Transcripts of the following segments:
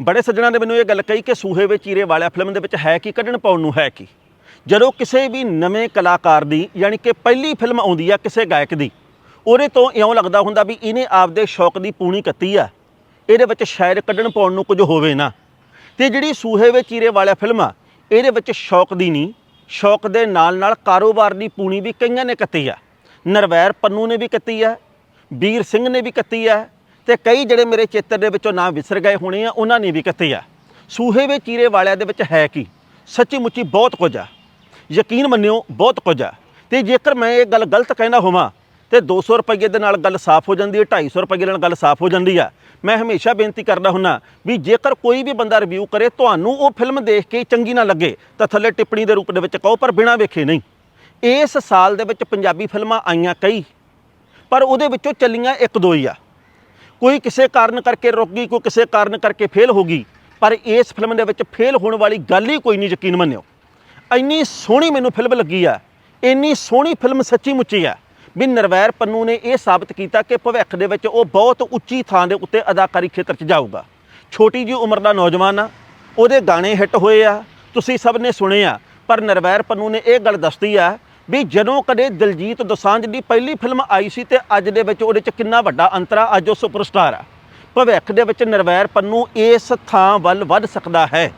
ਬੜੇ ਸੱਜਣਾ ਨੇ ਮੈਨੂੰ ਇਹ ਗੱਲ ਕਹੀ ਕਿ ਸੂਹੇ ਵਿੱਚ ਚੀਰੇ ਵਾਲਿਆ ਫਿਲਮ ਦੇ ਵਿੱਚ ਹੈ ਕੀ, ਕੱਢਣ ਪਾਉਣ ਨੂੰ ਹੈ ਕੀ? ਜਦੋਂ ਕਿਸੇ ਵੀ ਨਵੇਂ ਕਲਾਕਾਰ ਦੀ, ਯਾਨੀ ਕਿ ਪਹਿਲੀ ਫਿਲਮ ਆਉਂਦੀ ਆ ਕਿਸੇ ਗਾਇਕ ਦੀ, ਉਹਦੇ ਤੋਂ ਇਉਂ ਲੱਗਦਾ ਹੁੰਦਾ ਵੀ ਇਹਨੇ ਆਪਦੇ ਸ਼ੌਕ ਦੀ ਪੂਣੀ ਕੱਤੀ ਆ। ਇਹਦੇ ਵਿੱਚ ਸ਼ਾਇਦ ਕੱਢਣ ਪਾਉਣ ਨੂੰ ਕੁਝ ਹੋਵੇ ਨਾ। ਤੇ ਜਿਹੜੀ ਸੂਹੇ ਵਿੱਚ ਚੀਰੇ ਵਾਲਿਆ ਫਿਲਮ ਆ, ਇਹਦੇ ਵਿੱਚ ਸ਼ੌਕ ਦੀ ਨਹੀਂ, ਸ਼ੌਕ ਦੇ ਨਾਲ ਨਾਲ ਕਾਰੋਬਾਰ ਦੀ ਪੂਣੀ ਵੀ ਕਈਆਂ ਨੇ ਕੱਤੀ ਆ। ਨਰਵੈਰ ਪੰਨੂ ਨੇ ਵੀ ਕੱਤੀ ਆ ਵੀਰ ਸਿੰਘ ਨੇ ਵੀ ਕੱਤੀ ਆ ਤੇ ਕਈ ਜਿਹੜੇ ਮੇਰੇ ਚੇਤਰ ਦੇ ਵਿੱਚੋਂ ਨਾਮ ਵਿਸਰ ਗਏ ਹੋਣੇ ਆ, ਉਹਨਾਂ ਨੇ ਵੀ ਕੱਤੀ ਆ? ਸੂਹੇ ਵਿੱਚ ਚੀਰੇ ਵਾਲਿਆਂ ਦੇ ਵਿੱਚ ਹੈ ਕੀ? ਸੱਚੀ ਮੁੱਚੀ ਬਹੁਤ ਕੁਝ ਆ। ਯਕੀਨ ਮੰਨਿਓ, ਬਹੁਤ ਕੁਝ ਆ। ਤੇ ਜੇਕਰ ਮੈਂ ਇਹ ਗੱਲ ਗਲਤ ਕਹਿਣਾ ਹੋਵਾਂ, ਤੇ 200 ਰੁਪਏ ਦੇ ਨਾਲ ਗੱਲ ਸਾਫ਼ ਹੋ ਜਾਂਦੀ ਹੈ 250 ਰੁਪਏ ਨਾਲ ਗੱਲ ਸਾਫ਼ ਹੋ ਜਾਂਦੀ ਆ। ਮੈਂ ਹਮੇਸ਼ਾ ਬੇਨਤੀ ਕਰਦਾ ਹੁੰਨਾ ਵੀ ਜੇਕਰ ਕੋਈ ਵੀ ਬੰਦਾ ਰਿਵਿਊ ਕਰੇ, ਤੁਹਾਨੂੰ ਉਹ ਫਿਲਮ ਦੇਖ ਕੇ ਚੰਗੀ ਨਾ ਲੱਗੇ, ਤਾਂ ਥੱਲੇ ਟਿੱਪਣੀ ਦੇ ਰੂਪ ਦੇ ਵਿੱਚ ਕਹੋ, ਪਰ ਬਿਨਾਂ ਵੇਖੇ ਨਹੀਂ। ਇਸ ਸਾਲ ਦੇ ਵਿੱਚ ਪੰਜਾਬੀ ਫਿਲਮਾਂ ਆਈਆਂ ਕਈ, ਪਰ ਉਹਦੇ ਵਿੱਚੋਂ ਚੱਲੀਆਂ ਇੱਕ ਦੋ ਹੀ ਆ। ਕੋਈ ਕਿਸੇ ਕਾਰਨ ਕਰਕੇ ਰੁਕ ਗਈ, ਕੋਈ ਕਿਸੇ ਕਾਰਨ ਕਰਕੇ ਫੇਲ ਹੋ ਗਈ, ਪਰ ਇਸ ਫਿਲਮ ਦੇ ਵਿੱਚ ਫੇਲ ਹੋਣ ਵਾਲੀ ਗੱਲ ਹੀ ਕੋਈ ਨਹੀਂ ਯਕੀਨ ਮੰਨਿਓ। ਇੰਨੀ ਸੋਹਣੀ ਮੈਨੂੰ ਫਿਲਮ ਲੱਗੀ ਆ, ਇੰਨੀ ਸੋਹਣੀ ਫਿਲਮ ਸੱਚੀ ਮੁੱਚੀ ਆ, ਵੀ ਨਰਵੈਰ ਪੰਨੂ ਨੇ ਇਹ ਸਾਬਤ ਕੀਤਾ ਕਿ ਭਵਿੱਖ ਦੇ ਵਿੱਚ ਉਹ ਬਹੁਤ ਉੱਚੀ ਥਾਂ ਦੇ ਉੱਤੇ ਅਦਾਕਾਰੀ ਖੇਤਰ 'ਚ ਜਾਊਗਾ। ਛੋਟੀ ਜੀ ਉਮਰ ਦਾ ਨੌਜਵਾਨ ਆ, ਉਹਦੇ ਗਾਣੇ ਹਿੱਟ ਹੋਏ ਆ, ਤੁਸੀਂ ਸਭ ਨੇ ਸੁਣੇ ਆ, ਪਰ ਨਰਵੈਰ ਪੰਨੂ ਨੇ ਇਹ ਗੱਲ ਦੱਸਦੀ ਆ ਵੀ ਜਦੋਂ ਕਦੇ ਦਿਲਜੀਤ ਦੋਸਾਂਝ ਦੀ ਪਹਿਲੀ ਫਿਲਮ ਆਈ ਸੀ ਤੇ ਅੱਜ ਦੇ ਵਿੱਚ ਉਹਦੇ 'ਚ ਕਿੰਨਾ ਵੱਡਾ ਅੰਤਰ ਆ ਅੱਜ ਉਹ ਸੁਪਰਸਟਾਰ ਆ। ਭਵਿੱਖ ਦੇ ਵਿੱਚ ਨਿਰਵੈਰ ਪੰਨੂ ਇਸ ਥਾਂ ਵੱਲ ਵੱਧ ਸਕਦਾ ਹੈ।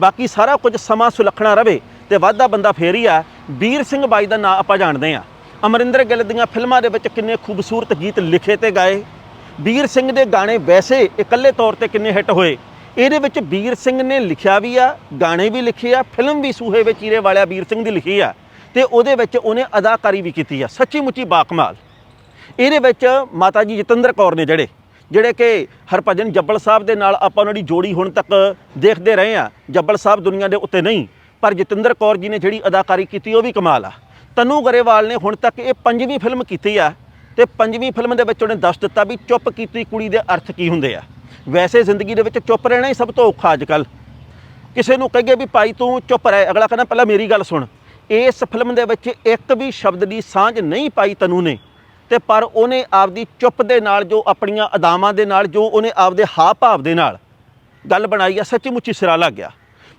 ਬਾਕੀ ਸਾਰਾ ਕੁਝ ਸਮਾਂ ਸੁਲੱਖਣਾ ਰਵੇ ਤੇ ਵਾਧਾ ਬੰਦਾ ਫੇਰ ਹੀ ਆ। ਵੀਰ ਸਿੰਘ ਬਾਈ ਦਾ ਨਾਂ ਆਪਾਂ ਜਾਣਦੇ ਆ ਅਮਰਿੰਦਰ ਗਿੱਲ ਦੀਆਂ ਫਿਲਮਾਂ ਦੇ ਵਿੱਚ ਕਿੰਨੇ ਖੂਬਸੂਰਤ ਗੀਤ ਲਿਖੇ ਤੇ ਗਾਏ। ਵੀਰ ਸਿੰਘ ਦੇ ਗਾਣੇ ਵੈਸੇ ਇਕੱਲੇ ਤੌਰ ਤੇ ਕਿੰਨੇ ਹਿੱਟ ਹੋਏ। ਇਹਦੇ ਵਿੱਚ ਵੀਰ ਸਿੰਘ ਨੇ ਲਿਖਿਆ ਵੀ ਆ, ਗਾਣੇ ਵੀ ਲਿਖੇ ਆ, ਫਿਲਮ ਵੀ ਸੂਹੇ ਵਿੱਚ ਹੀਰੇ ਵਾਲਿਆ ਵੀਰ ਸਿੰਘ ਦੀ ਲਿਖੀ ਆ। ਤੇ ਉਹਦੇ ਵਿੱਚ ਉਹਨੇ ਅਦਾਕਾਰੀ ਵੀ ਕੀਤੀ ਆ ਸੱਚੀ ਮੁੱਚੀ ਬਾਕਮਾਲ। ਇਹਦੇ ਵਿੱਚ ਮਾਤਾ ਜੀ ਜਤਿੰਦਰ ਕੌਰ ਨੇ ਜਿਹੜੇ ਜਿਹੜੇ ਕਿ ਹਰਭਜਨ ਜੱਬਲ ਸਾਹਿਬ ਦੇ ਨਾਲ ਆਪਾਂ ਉਹਨਾਂ ਦੀ ਜੋੜੀ ਹੁਣ ਤੱਕ ਦੇਖਦੇ ਰਹੇ ਆ, ਜੱਬਲ ਸਾਹਿਬ ਦੁਨੀਆ ਦੇ ਉੱਤੇ ਨਹੀਂ, ਪਰ ਜਤਿੰਦਰ ਕੌਰ ਜੀ ਨੇ ਜਿਹੜੀ ਅਦਾਕਾਰੀ ਕੀਤੀ ਉਹ ਵੀ ਕਮਾਲ ਆ। ਤਨੂ ਗਰੇਵਾਲ ਨੇ ਹੁਣ ਤੱਕ ਇਹ ਪੰਜਵੀਂ ਫਿਲਮ ਕੀਤੀ ਆ, ਤੇ ਪੰਜਵੀਂ ਫਿਲਮ ਦੇ ਵਿੱਚ ਉਹਨੇ ਦੱਸ ਦਿੱਤਾ ਵੀ ਚੁੱਪ ਕੀਤੀ ਕੁੜੀ ਦੇ ਅਰਥ ਕੀ ਹੁੰਦੇ ਆ। ਵੈਸੇ ਜ਼ਿੰਦਗੀ ਦੇ ਵਿੱਚ ਚੁੱਪ ਰਹਿਣਾ ਹੀ ਸਭ ਤੋਂ ਔਖਾ ਅੱਜ ਕੱਲ੍ਹ। ਕਿਸੇ ਨੂੰ ਕਹੀਏ ਵੀ ਭਾਈ ਤੂੰ ਚੁੱਪ ਰਹਿ, ਅਗਲਾ ਕਹਿੰਦਾ ਪਹਿਲਾਂ ਮੇਰੀ ਗੱਲ ਸੁਣ। ਇਸ ਫਿਲਮ ਦੇ ਵਿੱਚ ਇੱਕ ਵੀ ਸ਼ਬਦ ਦੀ ਸਾਂਝ ਨਹੀਂ ਪਾਈ ਤਨੂ ਨੇ। ਤੇ ਪਰ ਉਹਨੇ ਆਪਦੀ ਚੁੱਪ ਦੇ ਨਾਲ ਜੋ ਆਪਣੀਆਂ ਅਦਾਵਾਂ ਦੇ ਨਾਲ ਜੋ ਉਹਨੇ ਆਪਦੇ ਹਾਵ ਭਾਵ ਦੇ ਨਾਲ ਗੱਲ ਬਣਾਈ ਆ, ਸੱਚੀ ਮੁੱਚੀ ਸਿਰਾ ਲੱਗ ਗਿਆ।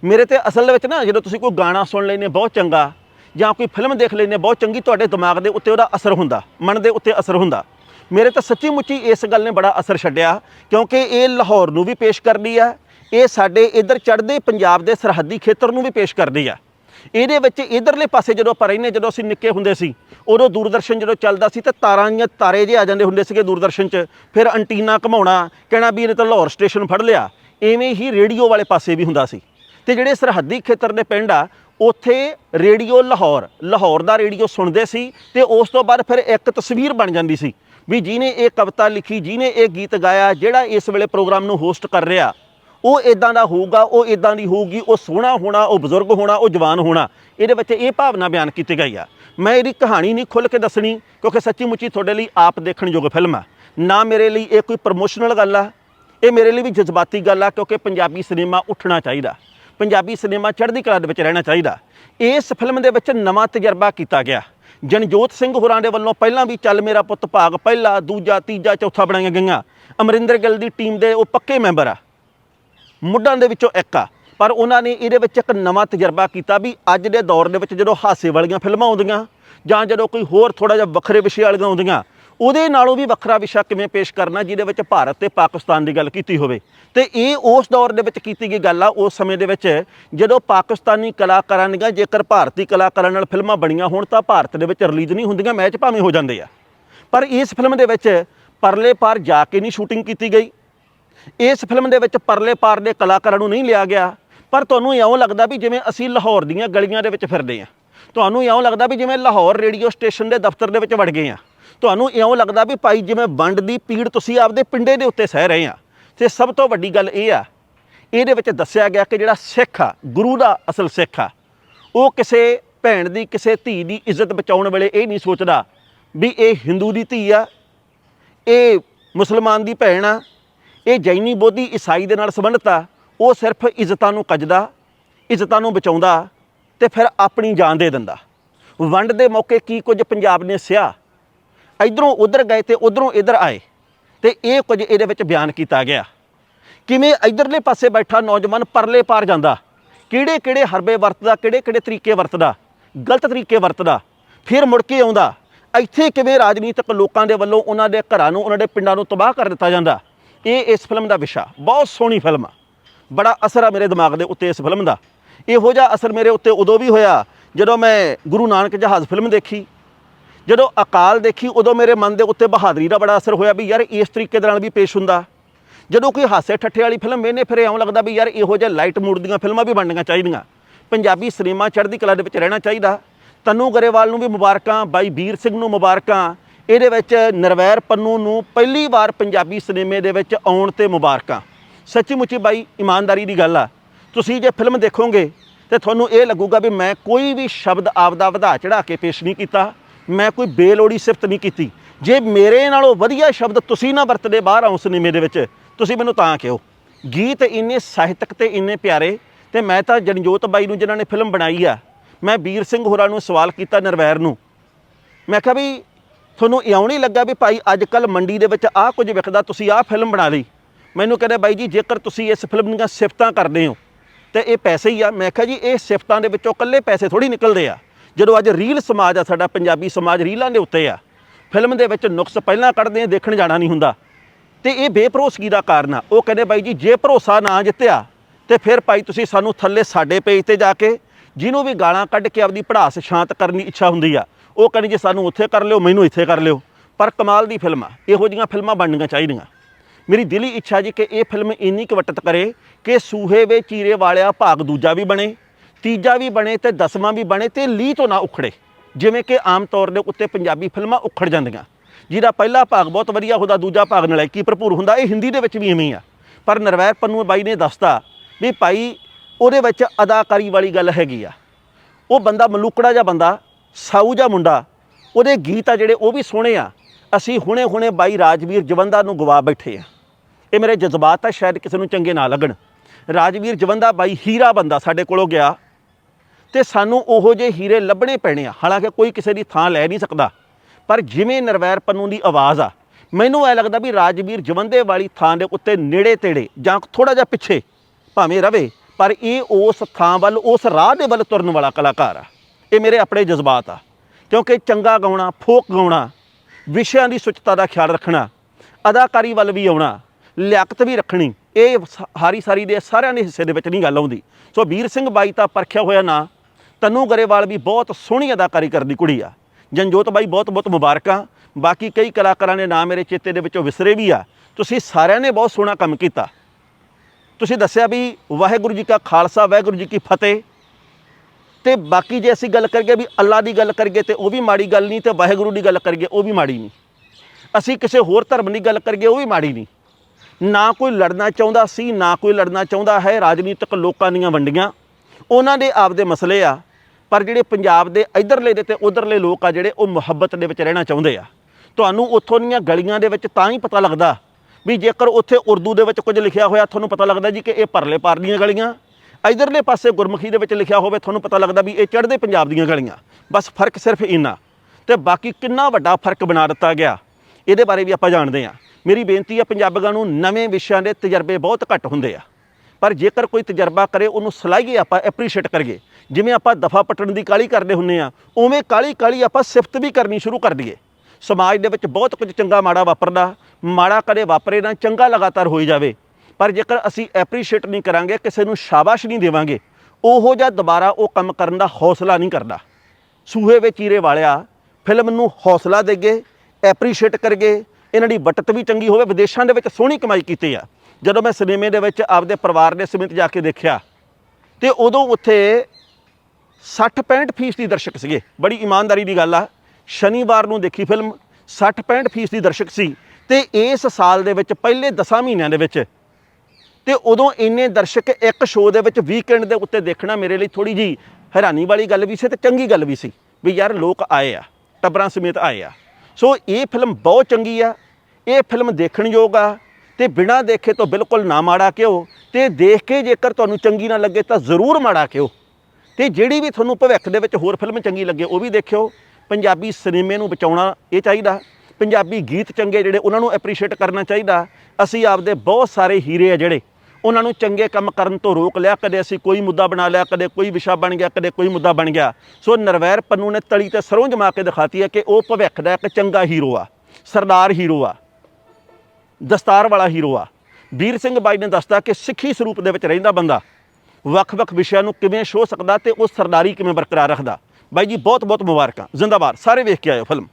ਮੇਰੇ ਤੇ ਅਸਲ ਦੇ ਵਿੱਚ ਨਾ ਜਦੋਂ ਤੁਸੀਂ ਕੋਈ ਗਾਣਾ ਸੁਣ ਲੈਨੇ ਬਹੁਤ ਚੰਗਾ, ਜਾਂ ਕੋਈ ਫਿਲਮ ਦੇਖ ਲੈਨੇ ਬਹੁਤ ਚੰਗੀ ਤੁਹਾਡੇ ਦਿਮਾਗ ਦੇ ਉੱਤੇ ਉਹਦਾ ਅਸਰ ਹੁੰਦਾ, ਮਨ ਦੇ ਉੱਤੇ ਅਸਰ ਹੁੰਦਾ। ਮੇਰੇ ਤਾਂ ਸੱਚੀ ਮੁੱਚੀ ਇਸ ਗੱਲ ਨੇ ਬੜਾ ਅਸਰ ਛੱਡਿਆ, ਕਿਉਂਕਿ ਇਹ ਲਾਹੌਰ ਨੂੰ ਵੀ ਪੇਸ਼ ਕਰਦੀ ਆ, ਇਹ ਸਾਡੇ ਇਧਰ ਚੜ੍ਹਦੇ ਪੰਜਾਬ ਦੇ ਸਰਹੱਦੀ ਖੇਤਰ ਨੂੰ ਵੀ ਪੇਸ਼ ਕਰਦੀ ਆ। ਇਹਦੇ ਵਿੱਚ ਇਧਰਲੇ ਪਾਸੇ ਜਦੋਂ ਆਪਾਂ ਰਹਿੰਦੇ ਜਦੋਂ ਅਸੀਂ ਨਿੱਕੇ ਹੁੰਦੇ ਸੀ, ਉਦੋਂ ਦੂਰਦਰਸ਼ਨ ਜਦੋਂ ਚੱਲਦਾ ਸੀ ਤਾਂ ਤਾਰਾਂ ਦੀਆਂ ਤਾਰੇ ਜੇ ਆ ਜਾਂਦੇ ਹੁੰਦੇ ਸੀਗੇ ਦੂਰਦਰਸ਼ਨ 'ਚ। ਫਿਰ ਅੰਟੀਨਾ ਘਮਾਉਣਾ, ਕਹਿਣਾ ਵੀ ਇਹਨੇ ਤਾਂ ਲਾਹੌਰ ਸਟੇਸ਼ਨ ਫੜ ਲਿਆ। ਐਵੇਂ ਹੀ ਰੇਡੀਓ ਵਾਲੇ ਪਾਸੇ ਵੀ ਹੁੰਦਾ ਸੀ। ਤੇ ਜਿਹੜੇ ਸਰਹੱਦੀ ਖੇਤਰ ਦੇ ਪਿੰਡ ਆ, ਉੱਥੇ ਰੇਡੀਓ ਲਾਹੌਰ ਲਾਹੌਰ ਦਾ ਰੇਡੀਓ ਸੁਣਦੇ ਸੀ ਤੇ ਉਸ ਤੋਂ ਬਾਅਦ ਫਿਰ ਇੱਕ ਤਸਵੀਰ ਬਣ ਜਾਂਦੀ ਸੀ ਵੀ ਜਿਹਨੇ ਇਹ ਕਵਿਤਾ ਲਿਖੀ, ਜਿਹਨੇ ਇਹ ਗੀਤ ਗਾਇਆ, ਜਿਹੜਾ ਇਸ ਵੇਲੇ ਪ੍ਰੋਗਰਾਮ ਨੂੰ ਹੋਸਟ ਕਰ ਰਿਹਾ। ਉਹ ਇਦਾਂ ਦਾ ਹੋਊਗਾ, ਉਹ ਇਦਾਂ ਦੀ ਹੋਊਗੀ, ਉਹ ਸੋਹਣਾ ਹੋਣਾ, ਉਹ ਬਜ਼ੁਰਗ ਹੋਣਾ, ਉਹ ਜਵਾਨ ਹੋਣਾ। ਇਹਦੇ ਵਿੱਚ ਇਹ ਭਾਵਨਾ ਬਿਆਨ ਕੀਤੀ ਗਈ ਆ। ਮੈਂ ਇਹਦੀ ਕਹਾਣੀ ਨਹੀਂ ਖੁੱਲ ਕੇ ਦੱਸਣੀ, ਕਿਉਂਕਿ ਸੱਚੀ ਮੁੱਚੀ ਤੁਹਾਡੇ ਲਈ ਆਪ ਦੇਖਣ ਯੋਗ ਫਿਲਮ ਆ। ਨਾ ਮੇਰੇ ਲਈ ਇਹ ਕੋਈ ਪ੍ਰਮੋਸ਼ਨਲ ਗੱਲ ਆ, ਇਹ ਮੇਰੇ ਲਈ ਵੀ ਜਜ਼ਬਾਤੀ ਗੱਲ ਆ, ਕਿਉਂਕਿ ਪੰਜਾਬੀ ਸਿਨੇਮਾ ਉੱਠਣਾ ਚਾਹੀਦਾ। ਪੰਜਾਬੀ ਸਿਨੇਮਾ ਚੜ੍ਹਦੀ ਕਲਾ ਦੇ ਵਿੱਚ ਰਹਿਣਾ ਚਾਹੀਦਾ। ਇਸ ਫਿਲਮ ਦੇ ਵਿੱਚ ਨਵਾਂ ਤਜਰਬਾ ਕੀਤਾ ਗਿਆ। ਜਨਜੋਤ ਸਿੰਘ ਹੋਰਾਂ ਦੇ ਵੱਲੋਂ ਪਹਿਲਾਂ ਵੀ ਚੱਲ ਮੇਰਾ ਪੁੱਤ ਭਾਗ, ਪਹਿਲਾ, ਦੂਜਾ, ਤੀਜਾ, ਚੌਥਾ ਬਣਾਈਆਂ ਗਈਆਂ। ਅਮਰਿੰਦਰ ਗਿੱਲ ਦੀ ਟੀਮ ਦੇ ਉਹ ਪੱਕੇ ਮੈਂਬਰ ਆ। ਮੁੱਢਾਂ ਦੇ ਵਿੱਚੋਂ ਇੱਕ ਆ। ਪਰ ਉਹਨਾਂ ਨੇ ਇਹਦੇ ਵਿੱਚ ਇੱਕ ਨਵਾਂ ਤਜਰਬਾ ਕੀਤਾ ਵੀ ਅੱਜ ਦੇ ਦੌਰ ਦੇ ਵਿੱਚ ਜਦੋਂ ਹਾਸੇ ਵਾਲੀਆਂ ਫਿਲਮਾਂ ਆਉਂਦੀਆਂ ਜਾਂ ਜਦੋਂ ਕੋਈ ਹੋਰ ਥੋੜਾ ਜਿਹਾ ਵੱਖਰੇ ਵਿਸ਼ੇ ਵਾਲੀਆਂ ਆਉਂਦੀਆਂ, ਉਹਦੇ ਨਾਲੋਂ ਵੀ ਵੱਖਰਾ ਵਿਸ਼ਾ ਕਿਵੇਂ ਪੇਸ਼ ਕਰਨਾ ਜਿਹਦੇ ਵਿੱਚ ਭਾਰਤ ਤੇ ਪਾਕਿਸਤਾਨ ਦੀ ਗੱਲ ਕੀਤੀ ਹੋਵੇ। ਤੇ ਇਹ ਉਸ ਦੌਰ ਦੇ ਵਿੱਚ ਕੀਤੀ ਗਈ ਗੱਲ ਆ, ਉਸ ਸਮੇਂ ਦੇ ਵਿੱਚ ਜਦੋਂ ਪਾਕਿਸਤਾਨੀ ਕਲਾਕਾਰਾਂ ਦੀਆਂ ਜੇਕਰ ਭਾਰਤੀ ਕਲਾਕਾਰਾਂ ਨਾਲ ਫਿਲਮਾਂ ਬਣੀਆਂ ਹੋਣ ਤਾਂ ਭਾਰਤ ਦੇ ਵਿੱਚ ਰਿਲੀਜ਼ ਨਹੀਂ ਹੁੰਦੀਆਂ, ਮੈਚ ਭਾਵੇਂ ਹੋ ਜਾਂਦੇ ਆ। ਪਰ ਇਸ ਫਿਲਮ ਦੇ ਵਿੱਚ ਪਰਲੇ ਪਾਰ ਜਾ ਕੇ ਨਹੀਂ ਸ਼ੂਟਿੰਗ ਕੀਤੀ ਗਈ ਇਸ ਫਿਲਮ ਦੇ ਵਿੱਚ ਪਰਲੇ ਪਾਰ ਦੇ ਕਲਾਕਾਰਾਂ ਨੂੰ ਨਹੀਂ ਲਿਆ ਗਿਆ, ਪਰ ਤੁਹਾਨੂੰ ਇਉਂ ਲੱਗਦਾ ਵੀ ਜਿਵੇਂ ਅਸੀਂ ਲਾਹੌਰ ਦੀਆਂ ਗਲੀਆਂ ਦੇ ਵਿੱਚ ਫਿਰਦੇ ਹਾਂ। ਤੁਹਾਨੂੰ ਇਉਂ ਲੱਗਦਾ ਵੀ ਜਿਵੇਂ ਲਾਹੌਰ ਰੇਡੀਓ ਸਟੇਸ਼ਨ ਦੇ ਦਫ਼ਤਰ ਦੇ ਵਿੱਚ ਵੜ ਗਏ ਆ ਤੁਹਾਨੂੰ ਇਉਂ ਲੱਗਦਾ ਵੀ ਭਾਈ ਜਿਵੇਂ ਵੰਡ ਦੀ ਪੀੜ ਤੁਸੀਂ ਆਪਦੇ ਪਿੰਡੇ ਦੇ ਉੱਤੇ ਸਹਿ ਰਹੇ ਆ ਤੇ ਸਭ ਤੋਂ ਵੱਡੀ ਗੱਲ ਇਹ ਆ, ਇਹਦੇ ਵਿੱਚ ਦੱਸਿਆ ਗਿਆ ਕਿ ਜਿਹੜਾ ਸਿੱਖ ਆ, ਗੁਰੂ ਦਾ ਅਸਲ ਸਿੱਖ ਆ, ਉਹ ਕਿਸੇ ਭੈਣ ਦੀ, ਕਿਸੇ ਧੀ ਦੀ ਇੱਜ਼ਤ ਬਚਾਉਣ ਵੇਲੇ ਇਹ ਨਹੀਂ ਸੋਚਦਾ ਵੀ ਇਹ ਹਿੰਦੂ ਦੀ ਧੀ ਆ, ਇਹ ਮੁਸਲਮਾਨ ਦੀ ਭੈਣ ਆ ਇਹ ਜੈਨੀ ਬੋਧੀ ਈਸਾਈ ਦੇ ਨਾਲ ਸੰਬੰਧਿਤ ਆ, ਉਹ ਸਿਰਫ ਇੱਜ਼ਤਾਂ ਨੂੰ ਕੱਜਦਾ, ਇੱਜ਼ਤਾਂ ਨੂੰ ਬਚਾਉਂਦਾ ਤੇ ਫਿਰ ਆਪਣੀ ਜਾਨ ਦੇ ਦਿੰਦਾ। ਵੰਡ ਦੇ ਮੌਕੇ ਕੀ ਕੁਝ ਪੰਜਾਬ ਨੇ ਸਿਆ? ਇਧਰੋਂ ਉਧਰ ਗਏ ਤੇ ਉਧਰੋਂ ਇਧਰ ਆਏ ਤੇ ਇਹ ਕੁਝ ਇਹਦੇ ਵਿੱਚ ਬਿਆਨ ਕੀਤਾ ਗਿਆ। ਕਿਵੇਂ ਇਧਰਲੇ ਪਾਸੇ ਬੈਠਾ ਨੌਜਵਾਨ ਪਰਲੇ ਪਾਰ ਜਾਂਦਾ? ਕਿਹੜੇ ਕਿਹੜੇ ਹਰਬੇ ਵਰਤਦਾ ਕਿਹੜੇ ਕਿਹੜੇ ਤਰੀਕੇ ਵਰਤਦਾ? ਗਲਤ ਤਰੀਕੇ ਵਰਤਦਾ? ਫਿਰ ਮੁੜ ਕੇ ਆਉਂਦਾ। ਇੱਥੇ ਕਿਵੇਂ ਰਾਜਨੀਤਿਕ ਲੋਕਾਂ ਦੇ ਵੱਲੋਂ ਉਹਨਾਂ ਦੇ ਘਰਾਂ ਨੂੰ, ਉਹਨਾਂ ਦੇ ਪਿੰਡਾਂ ਨੂੰ ਤਬਾਹ ਕਰ ਦਿੱਤਾ ਜਾਂਦਾ? ਇਹ ਇਸ ਫਿਲਮ ਦਾ ਵਿਸ਼ਾ, ਬਹੁਤ ਸੋਹਣੀ ਫਿਲਮ ਆ। ਬੜਾ ਅਸਰ ਆ ਮੇਰੇ ਦਿਮਾਗ ਦੇ ਉੱਤੇ ਇਸ ਫਿਲਮ ਦਾ। ਇਹੋ ਜਿਹਾ ਅਸਰ ਮੇਰੇ ਉੱਤੇ ਉਦੋਂ ਵੀ ਹੋਇਆ ਜਦੋਂ ਮੈਂ ਗੁਰੂ ਨਾਨਕ ਜਹਾਜ਼ ਫਿਲਮ ਦੇਖੀ। ਜਦੋਂ ਅਕਾਲ ਦੇਖੀ, ਉਦੋਂ ਮੇਰੇ ਮਨ ਦੇ ਉੱਤੇ ਬਹਾਦਰੀ ਦਾ ਬੜਾ ਅਸਰ ਹੋਇਆ ਵੀ ਯਾਰ ਇਸ ਤਰੀਕੇ ਦੇ ਨਾਲ ਵੀ ਪੇਸ਼ ਹੁੰਦਾ। ਜਦੋਂ ਕੋਈ ਹਾਸੇ ਠੱਠੇ ਵਾਲੀ ਫਿਲਮ ਵੇਨੇ ਫਿਰ ਇਉਂ ਲੱਗਦਾ ਵੀ ਯਾਰ ਇਹੋ ਜਿਹਾ ਲਾਈਟ ਮੂਡ ਦੀਆਂ ਫਿਲਮਾਂ ਵੀ ਬਣਨੀਆਂ ਚਾਹੀਦੀਆਂ। ਪੰਜਾਬੀ ਸਿਨੇਮਾ ਚੜ੍ਹਦੀ ਕਲਾ ਦੇ ਵਿੱਚ ਰਹਿਣਾ ਚਾਹੀਦਾ। ਤਨੂ ਗਰੇਵਾਲ ਨੂੰ ਵੀ ਮੁਬਾਰਕਾਂ, ਬਾਈ ਵੀਰ ਸਿੰਘ ਨੂੰ ਮੁਬਾਰਕਾਂ। ਇਹਦੇ ਵਿੱਚ ਨਰਵੈਰ ਪੰਨੂ ਨੂੰ ਪਹਿਲੀ ਵਾਰ ਪੰਜਾਬੀ ਸਿਨੇਮੇ ਦੇ ਵਿੱਚ ਆਉਣ ਤੇ ਮੁਬਾਰਕਾਂ। ਸੱਚੀ ਮੁੱਚੀ ਬਾਈ, ਇਮਾਨਦਾਰੀ ਦੀ ਗੱਲ ਆ। ਤੁਸੀਂ ਜੇ ਫਿਲਮ ਦੇਖੋਗੇ ਤੇ ਤੁਹਾਨੂੰ ਇਹ ਲੱਗੂਗਾ ਵੀ ਮੈਂ ਕੋਈ ਵੀ ਸ਼ਬਦ ਆਪਦਾ ਵਧਾ ਚੜਾ ਕੇ ਪੇਸ਼ ਨਹੀਂ ਕੀਤਾ, ਮੈਂ ਕੋਈ ਬੇਲੋੜੀ ਸਿਫਤ ਨਹੀਂ ਕੀਤੀ। ਜੇ ਮੇਰੇ ਨਾਲੋਂ ਵਧੀਆ ਸ਼ਬਦ ਤੁਸੀਂ ਨਾ ਵਰਤਦੇ ਬਾਹਰ ਆਉਂ ਸਿਨੇਮੇ ਦੇ ਵਿੱਚ, ਤੁਸੀਂ ਮੈਨੂੰ ਤਾਂ ਕਿਹੋ? ਗੀਤ ਇੰਨੇ ਸਾਹਿਤਕ ਤੇ ਇੰਨੇ ਪਿਆਰੇ ਤੇ ਮੈਂ ਤਾਂ ਜਨਜੋਤ ਬਾਈ ਨੂੰ ਜਿਨ੍ਹਾਂ ਨੇ ਫਿਲਮ ਬਣਾਈ ਆ, ਮੈਂ ਵੀਰ ਸਿੰਘ ਹੋਰਾਂ ਨੂੰ ਸਵਾਲ ਕੀਤਾ ਨਰਵੈਰ ਨੂੰ। ਮੈਂ ਕਿਹਾ ਵੀ ਤੁਹਾਨੂੰ ਇਉਂ ਨਹੀਂ ਲੱਗਾ ਵੀ ਭਾਈ ਅੱਜ ਕੱਲ ਮੰਡੀ ਦੇ ਵਿੱਚ ਆਹ ਕੁਝ ਵਿਕਦਾ ਤੁਸੀਂ ਆਹ ਫਿਲਮ ਬਣਾ ਲਈ। ਮੈਨੂੰ ਕਹਿੰਦੇ ਬਾਈ ਜੀ, ਜੇਕਰ ਤੁਸੀਂ ਇਸ ਫਿਲਮ ਦੀਆਂ ਸਿਫਤਾਂ ਕਰਦੇ ਹੋ, ਤੇ ਇਹ ਪੈਸੇ ਹੀ ਆ। ਮੈਂ ਕਿਹਾ ਜੀ, ਇਹ ਸਿਫਤਾਂ ਦੇ ਵਿੱਚੋਂ ਇਕੱਲੇ ਪੈਸੇ ਥੋੜੀ ਨਿਕਲਦੇ ਆ। ਜਦੋਂ ਅੱਜ ਰੀਲ ਸਮਾਜ ਆ, ਸਾਡਾ ਪੰਜਾਬੀ ਸਮਾਜ ਰੀਲਾਂ ਦੇ ਉੱਤੇ ਆ ਫਿਲਮ ਦੇ ਵਿੱਚ ਨੁਕਸ ਪਹਿਲਾਂ ਕੱਢਦੇ ਆ, ਦੇਖਣ ਜਾਣਾ ਨਹੀਂ ਹੁੰਦਾ। ਤੇ ਇਹ ਬੇਭਰੋਸਗੀ ਦਾ ਕਾਰਨ ਆ। ਉਹ ਕਹਿੰਦੇ ਬਾਈ ਜੀ, ਜੇ ਭਰੋਸਾ ਨਾ ਜਿੱਤਿਆ, ਤੇ ਫਿਰ ਭਾਈ ਤੁਸੀਂ ਸਾਨੂੰ ਥੱਲੇ ਸਾਡੇ ਪੇਜ ਤੇ ਜਾ ਕੇ, ਜਿਹਨੂੰ ਵੀ ਗਾਲਾਂ ਕੱਢ ਕੇ ਆਪਦੀ ਪੜਾਸ ਸ਼ਾਂਤ ਕਰਨ ਦੀ ਇੱਛਾ ਹੁੰਦੀ ਆ ਉਹ ਕਹਿੰਦੀ ਜੇ ਸਾਨੂੰ ਉੱਥੇ ਕਰ ਲਿਓ, ਮੈਨੂੰ ਇੱਥੇ ਕਰ ਲਿਓ। ਪਰ ਕਮਾਲ ਦੀ ਫਿਲਮ ਆ। ਇਹੋ ਜਿਹੀਆਂ ਫਿਲਮਾਂ ਬਣਨੀਆਂ ਚਾਹੀਦੀਆਂ। ਮੇਰੀ ਦਿਲੀ ਇੱਛਾ ਜੀ ਕਿ ਇਹ ਫਿਲਮ ਇੰਨੀ ਕਵਟਤ ਕਰੇ ਕਿ ਸੂਹੇ ਵੇ ਚੀਰੇ ਵਾਲਿਆ ਭਾਗ ਦੂਜਾ ਵੀ ਬਣੇ, ਤੀਜਾ ਵੀ ਬਣੇ ਤੇ ਦਸਵਾਂ ਵੀ ਬਣੇ ਤੇ ਲੀਹ ਤੋਂ ਨਾ ਉਖੜੇ। ਜਿਵੇਂ ਕਿ ਆਮ ਤੌਰ ਦੇ ਉੱਤੇ ਪੰਜਾਬੀ ਫਿਲਮਾਂ ਉਖੜ ਜਾਂਦੀਆਂ। ਜਿਹਦਾ ਪਹਿਲਾ ਭਾਗ ਬਹੁਤ ਵਧੀਆ ਹੁੰਦਾ ਦੂਜਾ ਭਾਗ ਨਲਾਇਕੀ ਭਰਪੂਰ ਹੁੰਦਾ। ਇਹ ਹਿੰਦੀ ਦੇ ਵਿੱਚ ਵੀ ਐਵੇਂ ਹੀ ਆ। ਪਰ ਨਰਵੈਰ ਪੰਨੂ ਬਾਈ ਨੇ ਦੱਸਤਾ ਵੀ ਭਾਈ, ਉਹਦੇ ਵਿੱਚ ਅਦਾਕਾਰੀ ਵਾਲੀ ਗੱਲ ਹੈਗੀ ਆ। ਉਹ ਬੰਦਾ ਮਲੂਕੜਾ ਜਿਹਾ ਬੰਦਾ ਸਾਊ ਜਿਹਾ ਮੁੰਡਾ, ਉਹਦੇ ਗੀਤ ਆ ਜਿਹੜੇ, ਉਹ ਵੀ ਸੋਹਣੇ ਆ। ਅਸੀਂ ਹੁਣੇ ਹੁਣੇ ਬਾਈ ਰਾਜਵੀਰ ਜਵੰਦਾ ਨੂੰ ਗਵਾ ਬੈਠੇ ਆ। ਇਹ ਮੇਰੇ ਜਜ਼ਬਾਤ ਆ, ਸ਼ਾਇਦ ਕਿਸੇ ਨੂੰ ਚੰਗੇ ਨਾ ਲੱਗਣ। ਰਾਜਵੀਰ ਜਵੰਦਾ ਬਾਈ ਹੀਰਾ ਬੰਦਾ ਸਾਡੇ ਕੋਲੋਂ ਗਿਆ ਤੇ ਸਾਨੂੰ ਉਹੋ ਜਿਹੇ ਹੀਰੇ ਲੱਭਣੇ ਪੈਣੇ ਆ। ਹਾਲਾਂਕਿ ਕੋਈ ਕਿਸੇ ਦੀ ਥਾਂ ਲੈ ਨਹੀਂ ਸਕਦਾ, ਪਰ ਜਿਵੇਂ ਨਰਵੈਰ ਪੰਨੂ ਦੀ ਆਵਾਜ਼ ਆ, ਮੈਨੂੰ ਐ ਲੱਗਦਾ ਵੀ ਰਾਜਵੀਰ ਜਵੰਦੇ ਵਾਲੀ ਥਾਂ ਦੇ ਉੱਤੇ ਨੇੜੇ ਤੇੜੇ ਜਾਂ ਥੋੜਾ ਜਿਹਾ ਪਿੱਛੇ ਭਾਵੇਂ ਰਵੇ, ਪਰ ਇਹ ਉਸ ਥਾਂ ਵੱਲ, ਉਸ ਰਾਹ ਦੇ ਵੱਲ ਤੁਰਨ ਵਾਲਾ ਕਲਾਕਾਰ ਆ। ਇਹ ਮੇਰੇ ਆਪਣੇ ਜਜ਼ਬਾਤ ਆ। ਕਿਉਂਕਿ ਚੰਗਾ ਗਾਉਣਾ, ਫੋਕ ਗਾਉਣਾ, ਵਿਸ਼ਿਆਂ ਦੀ ਸੁਚਤਾ ਦਾ ਖਿਆਲ ਰੱਖਣਾ, ਅਦਾਕਾਰੀ ਵੱਲ ਵੀ ਆਉਣਾ, ਲਿਆਕਤ ਵੀ ਰੱਖਣੀ, ਇਹ ਸ- ਹਾਰੀ ਸਾਰੀ ਦੇ ਸਾਰਿਆਂ ਦੇ ਹਿੱਸੇ ਦੇ ਵਿੱਚ ਨਹੀਂ ਗੱਲ ਆਉਂਦੀ। ਸੋ ਵੀਰ ਸਿੰਘ ਬਾਈ ਤਾਂ ਪਰਖਿਆ ਹੋਇਆ ਨਾ, ਤਨੂ ਗਰੇਵਾਲ ਵੀ ਬਹੁਤ ਸੋਹਣੀ ਅਦਾਕਾਰੀ ਕਰਦੀ ਕੁੜੀ ਆ। ਜਨਜੋਤ ਬਾਈ ਬਹੁਤ ਬਹੁਤ ਮੁਬਾਰਕਾਂ ਬਾਕੀ ਕਈ ਕਲਾਕਾਰਾਂ ਦੇ ਨਾਮ ਮੇਰੇ ਚੇਤੇ ਦੇ ਵਿੱਚੋਂ ਵਿਸਰੇ ਵੀ ਆ। ਤੁਸੀਂ ਸਾਰਿਆਂ ਨੇ ਬਹੁਤ ਸੋਹਣਾ ਕੰਮ ਕੀਤਾ। ਤੁਸੀਂ ਦੱਸਿਆ ਵੀ ਵਾਹਿਗੁਰੂ ਜੀ ਕਾ ਖਾਲਸਾ, ਵਾਹਿਗੁਰੂ ਜੀ ਕੀ ਫਤਿਹ। ਤੇ ਬਾਕੀ ਜੇ ਅਸੀਂ ਗੱਲ ਕਰੀਏ ਵੀ ਅੱਲਾ ਦੀ ਗੱਲ ਕਰੀਏ ਤੇ ਉਹ ਵੀ ਮਾੜੀ ਗੱਲ ਨਹੀਂ ਤੇ ਵਾਹਿਗੁਰੂ ਦੀ ਗੱਲ ਕਰੀਏ ਉਹ ਵੀ ਮਾੜੀ ਨਹੀਂ। ਅਸੀਂ ਕਿਸੇ ਹੋਰ ਧਰਮ ਦੀ ਗੱਲ ਕਰੀਏ ਉਹ ਵੀ ਮਾੜੀ ਨਹੀਂ। ਨਾ ਕੋਈ ਲੜਨਾ ਚਾਹੁੰਦਾ ਸੀ, ਨਾ ਕੋਈ ਲੜਨਾ ਚਾਹੁੰਦਾ ਹੈ, ਰਾਜਨੀਤਿਕ ਲੋਕਾਂ ਦੀਆਂ ਵੰਡੀਆਂ। ਉਹਨਾਂ ਦੇ ਆਪਦੇ ਮਸਲੇ ਆ, ਪਰ ਜਿਹੜੇ ਪੰਜਾਬ ਦੇ ਇਧਰਲੇ ਦੇ ਤੇ ਉਧਰਲੇ ਲੋਕ ਆ ਜਿਹੜੇ ਉਹ ਮੁਹੱਬਤ ਦੇ ਵਿੱਚ ਰਹਿਣਾ ਚਾਹੁੰਦੇ ਆ। ਤੁਹਾਨੂੰ ਉੱਥੋਂ ਦੀਆਂ ਗਲੀਆਂ ਦੇ ਵਿੱਚ ਤਾਂ ਹੀ ਪਤਾ ਲੱਗਦਾ ਵੀ ਜੇਕਰ ਉੱਥੇ ਉਰਦੂ ਦੇ ਵਿੱਚ ਕੁਝ ਲਿਖਿਆ ਹੋਇਆ, ਤੁਹਾਨੂੰ ਪਤਾ ਲੱਗਦਾ ਜੀ ਕਿ ਇਹ ਪਰਲੇ ਪਾਰ ਦੀਆਂ ਗਲੀਆਂ। ਇਧਰਲੇ ਪਾਸੇ ਗੁਰਮੁਖੀ ਦੇ ਵਿੱਚ ਲਿਖਿਆ ਹੋਵੇ, ਤੁਹਾਨੂੰ ਪਤਾ ਲੱਗਦਾ ਵੀ ਇਹ ਚੜ੍ਹਦੇ ਪੰਜਾਬ ਦੀਆਂ ਗਲੀਆਂ। ਬਸ ਫ਼ਰਕ ਸਿਰਫ ਇੰਨਾ। ਤੇ ਬਾਕੀ ਕਿੰਨਾ ਵੱਡਾ ਫ਼ਰਕ ਬਣਾ ਦਿੱਤਾ ਗਿਆ, ਇਹਦੇ ਬਾਰੇ ਵੀ ਆਪਾਂ ਜਾਣਦੇ ਹਾਂ। ਮੇਰੀ ਬੇਨਤੀ ਆ ਪੰਜਾਬੀਆਂ ਨੂੰ ਨਵੇਂ ਵਿਸ਼ਿਆਂ ਦੇ ਤਜਰਬੇ ਬਹੁਤ ਘੱਟ ਹੁੰਦੇ ਆ। ਪਰ ਜੇਕਰ ਕੋਈ ਤਜਰਬਾ ਕਰੇ, ਉਹਨੂੰ ਸਲਾਹੀਏ ਆਪਾਂ ਐਪਰੀਸ਼ੀਏਟ ਕਰੀਏ। ਜਿਵੇਂ ਆਪਾਂ ਦਫਾ ਪਟਣ ਦੀ ਕਾਲੀ ਕਰਦੇ ਹੁੰਨੇ ਆ, ਉਵੇਂ ਕਾਲੀ ਕਾਲੀ ਆਪਾਂ ਸਿਫਤ ਵੀ ਕਰਨੀ ਸ਼ੁਰੂ ਕਰ ਦਈਏ। ਸਮਾਜ ਦੇ ਵਿੱਚ ਬਹੁਤ ਕੁਝ ਚੰਗਾ ਮਾੜਾ ਵਾਪਰਦਾ, ਮਾੜਾ ਕਦੇ ਵਾਪਰੇ ਨਾ, ਚੰਗਾ ਲਗਾਤਾਰ ਹੋਈ ਜਾਵੇ। ਪਰ ਜੇਕਰ ਅਸੀਂ ਐਪਰੀਸ਼ੀਏਟ ਨਹੀਂ ਕਰਾਂਗੇ, ਕਿਸੇ ਨੂੰ ਸ਼ਾਬਾਸ਼ ਨਹੀਂ ਦੇਵਾਂਗੇ, ਉਹੋ ਜਿਹਾ ਦੁਬਾਰਾ ਉਹ ਕੰਮ ਕਰਨ ਦਾ ਹੌਸਲਾ ਨਹੀਂ ਕਰਦਾ। ਸੂਹੇ ਵਿੱਚ ਚੀਰੇ ਵਾਲਿਆ, ਫਿਲਮ ਨੂੰ ਹੌਸਲਾ ਦੇਗੇ ਐਪਰੀਸ਼ੀਏਟ ਕਰਗੇ, ਇਹਨਾਂ ਦੀ ਬਟਤ ਵੀ ਚੰਗੀ ਹੋਵੇ, ਵਿਦੇਸ਼ਾਂ ਦੇ ਵਿੱਚ ਸੋਹਣੀ ਕਮਾਈ ਕੀਤੀ ਆ। ਜਦੋਂ ਮੈਂ ਸਿਨੇਮੇ ਦੇ ਵਿੱਚ ਆਪਦੇ ਪਰਿਵਾਰ ਦੇ ਸਮੇਤ ਜਾ ਕੇ ਦੇਖਿਆ, ਤੇ ਉਦੋਂ ਉੱਥੇ 60-65 ਫੀਸਦੀ ਦਰਸ਼ਕ ਸੀਗੇ। ਬੜੀ ਇਮਾਨਦਾਰੀ ਦੀ ਗੱਲ ਆ। ਸ਼ਨੀਵਾਰ ਨੂੰ ਦੇਖੀ ਫਿਲਮ 60-65 ਫੀਸਦੀ ਦਰਸ਼ਕ ਸੀ। ਤੇ ਇਸ ਸਾਲ ਦੇ ਵਿੱਚ, ਪਹਿਲੇ 10 ਮਹੀਨਿਆਂ ਦੇ ਵਿੱਚ ਤੇ ਉਦੋਂ ਇੰਨੇ ਦਰਸ਼ਕ ਇੱਕ ਸ਼ੋਅ ਦੇ ਵਿੱਚ ਵੀਕਐਂਡ ਦੇ ਉੱਤੇ ਦੇਖਣਾ ਮੇਰੇ ਲਈ ਥੋੜੀ ਜੀ ਹੈਰਾਨੀ ਵਾਲੀ ਗੱਲ ਵੀ ਸੀ ਤੇ ਚੰਗੀ ਗੱਲ ਵੀ ਸੀ ਵੀ ਯਾਰ ਲੋਕ ਆਏ ਆ, ਟੱਬਰਾਂ ਸਮੇਤ ਆਏ ਆ। ਸੋ ਇਹ ਫਿਲਮ ਬਹੁਤ ਚੰਗੀ ਆ, ਇਹ ਫਿਲਮ ਦੇਖਣਯੋਗ ਆ ਤੇ ਬਿਨਾਂ ਦੇਖੇ ਤੋਂ ਬਿਲਕੁਲ ਨਾ ਮਾੜਾ ਕਿਉ ਤੇ ਦੇਖ ਕੇ ਜੇਕਰ ਤੁਹਾਨੂੰ ਚੰਗੀ ਨਾ ਲੱਗੇ ਤਾਂ ਜ਼ਰੂਰ ਮਾੜਾ ਕਿਉ। ਤੇ ਜਿਹੜੀ ਵੀ ਤੁਹਾਨੂੰ ਭਵਿੱਖ ਦੇ ਵਿੱਚ ਹੋਰ ਫਿਲਮ ਚੰਗੀ ਲੱਗੇ ਉਹ ਵੀ ਦੇਖਿਓ। ਪੰਜਾਬੀ ਸਿਨੇਮੇ ਨੂੰ ਬਚਾਉਣਾ ਇਹ ਚਾਹੀਦਾ। ਪੰਜਾਬੀ ਗੀਤ ਚੰਗੇ ਜਿਹੜੇ ਉਹਨਾਂ ਨੂੰ ਐਪਰੀਸ਼ੀਏਟ ਕਰਨਾ ਚਾਹੀਦਾ। ਅਸੀਂ ਆਪਦੇ ਬਹੁਤ ਸਾਰੇ ਹੀਰੇ ਆ ਜਿਹੜੇ ਉਹਨਾਂ ਨੂੰ ਚੰਗੇ ਕੰਮ ਕਰਨ ਤੋਂ ਰੋਕ ਲਿਆ, ਕਦੇ ਅਸੀਂ ਕੋਈ ਮੁੱਦਾ ਬਣਾ ਲਿਆ, ਕਦੇ ਕੋਈ ਵਿਸ਼ਾ ਬਣ ਗਿਆ, ਕਦੇ ਕੋਈ ਮੁੱਦਾ ਬਣ ਗਿਆ। ਸੋ ਨਰਵੈਰ ਪੰਨੂ ਨੇ ਤਲੀ ਤੇ ਸਰੋਂ ਜਮਾ ਕੇ ਦਿਖਾਤੀ ਹੈ ਕਿ ਉਹ ਭਵਿੱਖ ਦਾ ਇੱਕ ਚੰਗਾ ਹੀਰੋ ਆ, ਸਰਦਾਰ ਹੀਰੋ ਆ, ਦਸਤਾਰ ਵਾਲਾ ਹੀਰੋ ਆ। ਵੀਰ ਸਿੰਘ ਬਾਈ ਨੇ ਦੱਸਤਾ ਕਿ ਸਿੱਖੀ ਸਰੂਪ ਦੇ ਵਿੱਚ ਰਹਿੰਦਾ ਬੰਦਾ ਵੱਖ-ਵੱਖ ਵਿਸ਼ਿਆਂ ਨੂੰ ਕਿਵੇਂ ਛੋਹ ਸਕਦਾ ਤੇ ਉਹ ਸਰਦਾਰੀ ਕਿਵੇਂ ਬਰਕਰਾਰ ਰੱਖਦਾ। ਬਾਈ ਜੀ ਬਹੁਤ ਬਹੁਤ ਮੁਬਾਰਕਾਂ। ਜ਼ਿੰਦਾਬਾਦ। ਸਾਰੇ ਵੇਖ ਕੇ ਆਇਓ ਫਿਲਮ।